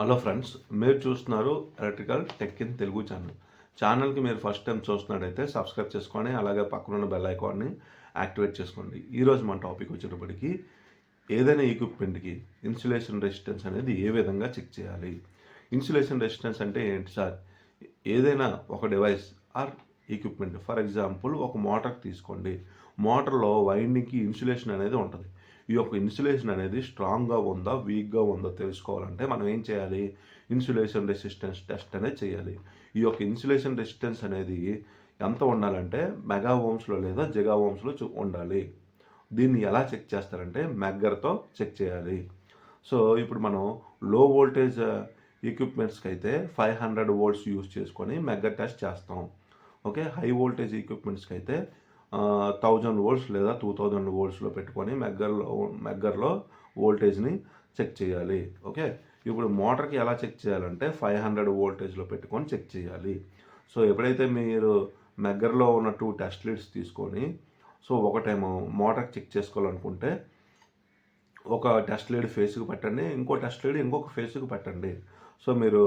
Hello friends మీరు చూస్తున్నారు electrical tech in Telugu channel. ఛానల్కి మీరు ఫస్ట్ టైం చూస్తున్నట్టయితే సబ్స్క్రైబ్ చేసుకోండి అలాగే పక్కన ఉన్న బెల్ ఐకాన్ని యాక్టివేట్ చేసుకోండి. ఈరోజు మన టాపిక్ వచ్చేటప్పటికి ఏదైనా ఎక్విప్మెంట్కి ఇన్సులేషన్ రెసిస్టెన్స్ అనేది ఏ విధంగా చెక్ చేయాలి? ఇన్సులేషన్ రెసిస్టెన్స్ అంటే ఏంటి సార్? ఏదైనా ఒక device or equipment for example ఒక మోటార్ తీసుకోండి. మోటార్లో వైండింగ్కి ఇన్సులేషన్ అనేది ఉంటుంది. ఈ యొక్క ఇన్సులేషన్ అనేది స్ట్రాంగ్గా ఉందా వీక్గా ఉందో తెలుసుకోవాలంటే మనం ఏం చేయాలి? ఇన్సులేషన్ రెసిస్టెన్స్ టెస్ట్ అనేది చేయాలి. ఈ యొక్క ఇన్సులేషన్ రెసిస్టెన్స్ అనేది ఎంత ఉండాలంటే మెగా ఓమ్స్లో లేదా జగా ఓమ్స్లో చూ ఉండాలి. దీన్ని ఎలా చెక్ చేస్తారంటే మెగ్గర్తో చెక్ చేయాలి. సో ఇప్పుడు మనం లో వోల్టేజ్ ఎక్విప్మెంట్స్కి అయితే ఫైవ్ హండ్రెడ్ వోల్ట్స్ యూస్ చేసుకొని మెగ్గర్ టెస్ట్ చేస్తాం. ఓకే? హై వోల్టేజ్ ఎక్విప్మెంట్స్కి అయితే థౌజండ్ వోల్ట్స్ లేదా టూ థౌజండ్ వోల్ట్స్లో పెట్టుకొని మెగ్గర్లో మెగ్గర్లో వోల్టేజ్ని చెక్ చేయాలి. ఓకే? ఇప్పుడు మోటార్కి ఎలా చెక్ చేయాలంటే ఫైవ్ హండ్రెడ్ వోల్టేజ్లో పెట్టుకొని చెక్ చేయాలి. సో ఎప్పుడైతే మీరు మెగ్గర్లో ఉన్న టూ టెస్ట్ లీడ్స్ తీసుకొని సో ఒకటేమో మోటార్కి చెక్ చేసుకోవాలనుకుంటే ఒక టెస్ట్ లీడ్ ఫేస్కి పెట్టండి ఇంకో టెస్ట్ లీడ్ ఇంకొక ఫేస్కి పెట్టండి. సో మీరు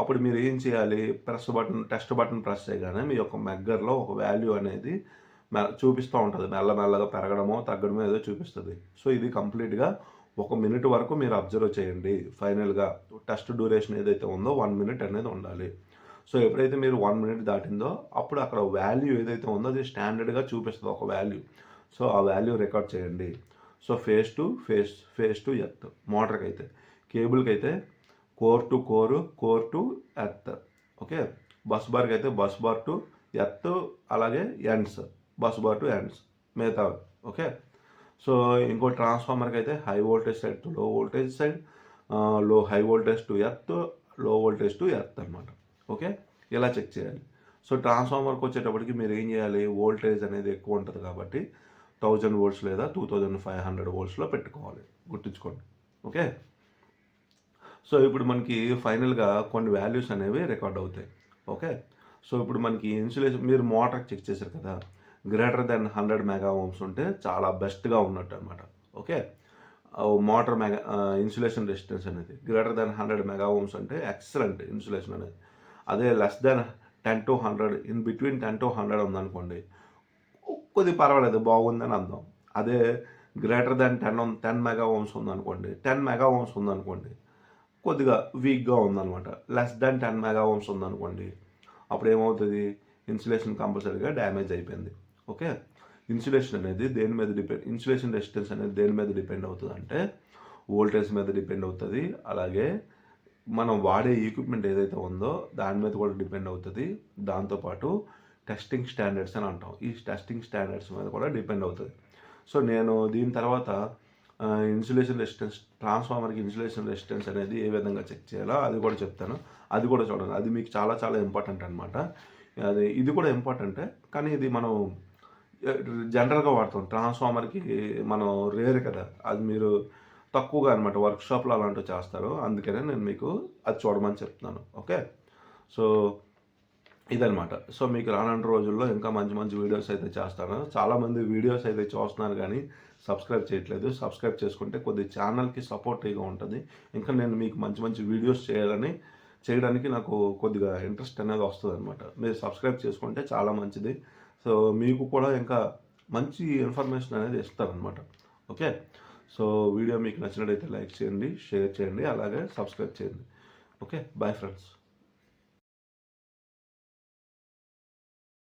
అప్పుడు మీరు ఏం చేయాలి? Press button test button press చేయగానే మీ యొక్క మెగ్గర్లో ఒక వాల్యూ అనేది చూపిస్తూ ఉంటుంది. మెల్లమెల్లగా పెరగడమో తగ్గడమో ఏదో చూపిస్తుంది. సో ఇది కంప్లీట్గా ఒక మినిట్ వరకు మీరు అబ్జర్వ్ చేయండి. ఫైనల్గా టెస్ట్ డ్యూరేషన్ ఏదైతే ఉందో వన్ మినిట్ అనేది ఉండాలి. సో ఎప్పుడైతే మీరు వన్ మినిట్ దాటిందో అప్పుడు అక్కడ వాల్యూ ఏదైతే ఉందో అది స్టాండర్డ్గా చూపిస్తుంది ఒక వాల్యూ. సో ఆ వాల్యూ రికార్డ్ చేయండి. So phase to phase phase to earth మోటార్కి అయితే కేబుల్కి అయితే core to core core to earth. Okay? Bus బార్కి అయితే బస్ బార్ టు ఎర్త్ అలాగే ends. Bus bar to ends. మిగతా ఓకే? సో ఇంకో ట్రాన్స్ఫార్మర్కి అయితే high voltage side to low voltage సైడ్లో హై వోల్టేజ్ టు ఎర్త్లో వోల్టేజ్ టు ఎర్త్ అనమాట okay? ఇలా చెక్ చేయాలి. సో ట్రాన్స్ఫార్మర్కి వచ్చేటప్పటికి మీరు ఏం చేయాలి? వోల్టేజ్ అనేది ఎక్కువ ఉంటుంది కాబట్టి థౌజండ్ వోల్ట్స్ లేదా టూ థౌజండ్ ఫైవ్ హండ్రెడ్ వోల్ట్స్లో పెట్టుకోవాలి. గుర్తుంచుకోండి. ఓకే? సో ఇప్పుడు మనకి ఫైనల్గా కొన్ని వాల్యూస్ అనేవి రికార్డ్ అవుతాయి. ఓకే? సో ఇప్పుడు మనకి ఇన్సులేషన్ మీరు మోటార్ చెక్ చేశారు కదా? Greater than hundred mega ohms ఉంటే చాలా బెస్ట్గా ఉన్నట్టు అనమాట okay motor mega insulation resistance అనేది. Greater than hundred mega ohms అంటే ఎక్సలెంట్ ఇన్సులేషన్ అనేది. అదే less than ten to hundred in between ten to hundred ఉందనుకోండి కొద్ది పర్వాలేదు బాగుందని అందాం అదే greater than ten ten mega ohms ఉందనుకోండి టెన్ మెగా ఓమ్స్ ఉందనుకోండి కొద్దిగా వీక్గా ఉందన్నమాట. Less than ten mega ohms ఉందనుకోండి అప్పుడు ఏమవుతుంది ఇన్సులేషన్ కంపల్సరీగా డ్యామేజ్ అయిపోయింది. ఓకే ఇన్సులేషన్ అనేది దేని మీద డిపెండ్ ఇన్సులేషన్ రెసిస్టెన్స్ అనేది దేని మీద డిపెండ్ అవుతుంది అంటే వోల్టేజ్ మీద డిపెండ్ అవుతుంది. అలాగే మనం వాడే ఎక్విప్మెంట్ ఏదైతే ఉందో దాని మీద కూడా డిపెండ్ అవుతుంది. దాంతోపాటు టెస్టింగ్ స్టాండర్డ్స్ అని అంటాం. ఈ టెస్టింగ్ స్టాండర్డ్స్ మీద కూడా డిపెండ్ అవుతుంది. సో నేను దీని తర్వాత ఇన్సులేషన్ రెసిస్టెన్స్ ట్రాన్స్ఫార్మర్కి ఇన్సులేషన్ రెసిస్టెన్స్ అనేది ఏ విధంగా చెక్ చేయాలో అది కూడా చెప్తాను. అది కూడా చూడండి. అది మీకు చాలా చాలా ఇంపార్టెంట్ అనమాట అది ఇది కూడా ఇంపార్టెంటే కానీ ఇది మనం జనరల్గా వాడతాం. ట్రాన్స్ఫార్మర్కి మనం రేర్ కదా. అది మీరు తక్కువగా అనమాట వర్క్షాప్లో అలాంటివి చేస్తారు. అందుకనే నేను మీకు అది చూడమని చెప్తున్నాను. ఓకే? సో ఇదనమాట సో మీకు రానున్న రోజుల్లో ఇంకా మంచి మంచి వీడియోస్ అయితే చేస్తాను. చాలామంది వీడియోస్ అయితే చూస్తున్నారు కానీ సబ్స్క్రైబ్ చేయట్లేదు. సబ్స్క్రైబ్ చేసుకుంటే కొద్ది ఛానల్కి సపోర్టివ్గా ఉంటుంది. ఇంకా నేను మీకు మంచి మంచి వీడియోస్ చేయాలని చేయడానికి నాకు కొద్దిగా ఇంట్రెస్ట్ అనేది వస్తుంది అనమాట మీరు సబ్స్క్రైబ్ చేసుకుంటే చాలా మంచిది. సో మీకు కూడా ఇంకా మంచి ఇన్ఫర్మేషన్ అనేది ఇస్తారనమాట ఓకే? సో వీడియో మీకు నచ్చినట్టయితే లైక్ చేయండి షేర్ చేయండి అలాగే సబ్స్క్రైబ్ చేయండి. ఓకే? Bye friends.